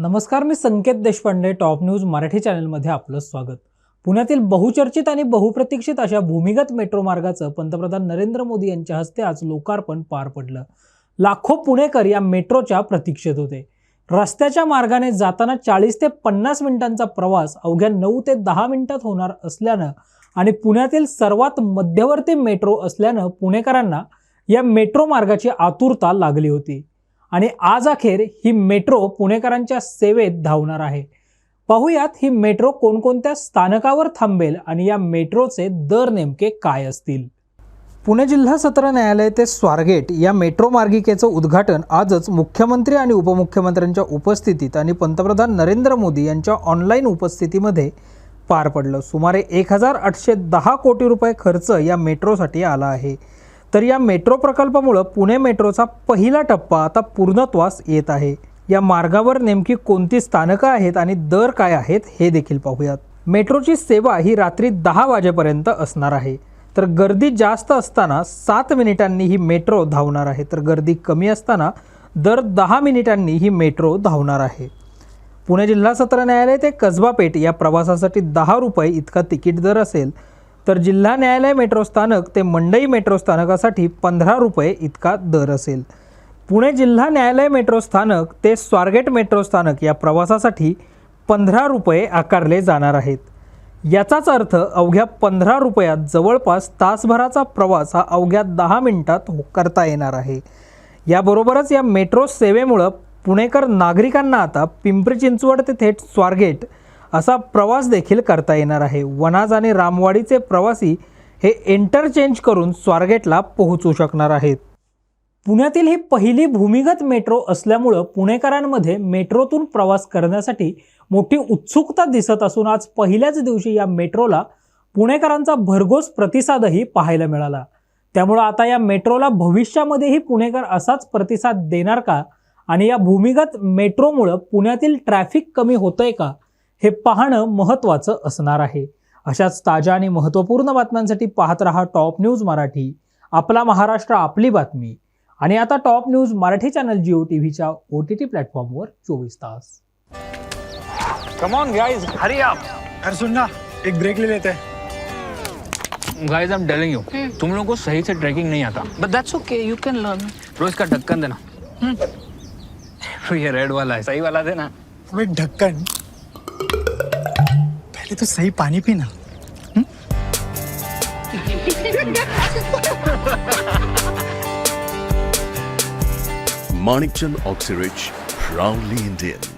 नमस्कार मी Sanket Deshpande top news Marathi चॅनलमध्ये आपलं स्वागत. पुण्यातील बहुचर्चित आणि बहुप्रतीक्षित अशा भूमिगत मेट्रो मार्गाचं पंतप्रधान नरेंद्र मोदी यांच्या हस्ते आज लोकार्पण पार पडलं. लाखो पुणेकर या मेट्रोच्या प्रतीक्षेत होते. रस्त्याच्या मार्गाने जाताना चाळीस ते पन्नास मिनिटांचा प्रवास अवघ्या नऊ ते दहा मिनिटात होणार असल्यानं आणि पुण्यातील सर्वात मध्यवर्ती मेट्रो असल्यानं पुणेकरांना या मेट्रो मार्गाची आतुरता लागली होती. आणि आज अखेर ही मेट्रो पुणेकरांच्या सेवेत धावणार आहे. पाहूयात ही मेट्रो कोणकोणत्या स्थानकावर थांबेल आणि या मेट्रोचे दर नेमके काय असतील? पुणे जिल्हा सत्र न्यायालय ते स्वारगेट या मेट्रो मार्गिकेचं उद्घाटन आजच मुख्यमंत्री आणि उपमुख्यमंत्र्यांच्या उपस्थितीत आणि पंतप्रधान नरेंद्र मोदी यांच्या ऑनलाईन उपस्थितीमध्ये पार पडलं. सुमारे एक हजार आठशे दहा कोटी रुपये खर्च या मेट्रोसाठी आला आहे. तर या मेट्रो प्रकल्पामुळं पुणे मेट्रोचा पहिला टप्पा आता पूर्णत्वास येत आहे. या मार्गावर नेमकी कोणती स्थानकं आहेत आणि दर काय आहेत हे देखील पाहूयात. मेट्रोची सेवा ही रात्री दहा वाजेपर्यंत असणार आहे. तर गर्दी जास्त असताना सात मिनिटांनी ही मेट्रो धावणार आहे. तर गर्दी कमी असताना दर दहा मिनिटांनी ही मेट्रो धावणार आहे. पुणे जिल्हा सत्र न्यायालय ते कसबा पेठ या प्रवासासाठी दहा रुपये इतका तिकीट दर असेल. तर जिल्हा न्यायालय मेट्रो स्थानक ते मंडई मेट्रो स्थानकासाठी पंधरा रुपये इतका दर असेल. पुणे जिल्हा न्यायालय मेट्रो स्थानक ते स्वारगेट मेट्रो स्थानक या प्रवासासाठी पंधरा रुपये आकारले जाणार आहेत. याचाच अर्थ अवघ्या पंधरा रुपयात जवळपास तासभराचा प्रवास हा अवघ्या दहा मिनिटात हो- करता येणार आहे. याबरोबरच या मेट्रो सेवेमुळं पुणेकर नागरिकांना आता पिंपरी चिंचवड ते थेट स्वारगेट असा प्रवास देखील करता येणार आहे. वनाज आणि रामवाडीचे प्रवासी हे इंटरचेंज करून स्वारगेटला पोहोचू शकणार आहेत. पुण्यातील ही पहिली भूमिगत मेट्रो असल्यामुळं पुणेकरांमध्ये मेट्रोतून प्रवास करण्यासाठी मोठी उत्सुकता दिसत असून आज पहिल्याच दिवशी या मेट्रोला पुणेकरांचा भरघोस प्रतिसादही पाहायला मिळाला. त्यामुळं आता या मेट्रोला भविष्यामध्येही पुणेकर असाच प्रतिसाद देणार का? आणि या भूमिगत मेट्रोमुळं पुण्यातील ट्रॅफिक कमी होतंय का? हे पाहणं महत्त्वाचं असणार आहे. अशाच ताज्या आणि महत्त्वपूर्ण बातम्यांसाठी पाहत रहा टॉप न्यूज मराठी. आपला महाराष्ट्र आपली बातमी. आणि आता top news Marathi channel Jio T व्हीच्या ओ टी टी प्लॅटफॉर्मवर चोवीस तास. Come on guys hurry up अरे सुन ना एक ब्रेक ले लेते. हैं guys I am telling you तुम लोगों को सही से ट्रैकिंग नहीं आता. But that's okay, you can learn. रोज का ढक्कन देना. ये रेड वाला है सही वाला देना. ढक्कन पहले तो सही पानी पीना Manikchand Oxyrich, proudly Indian.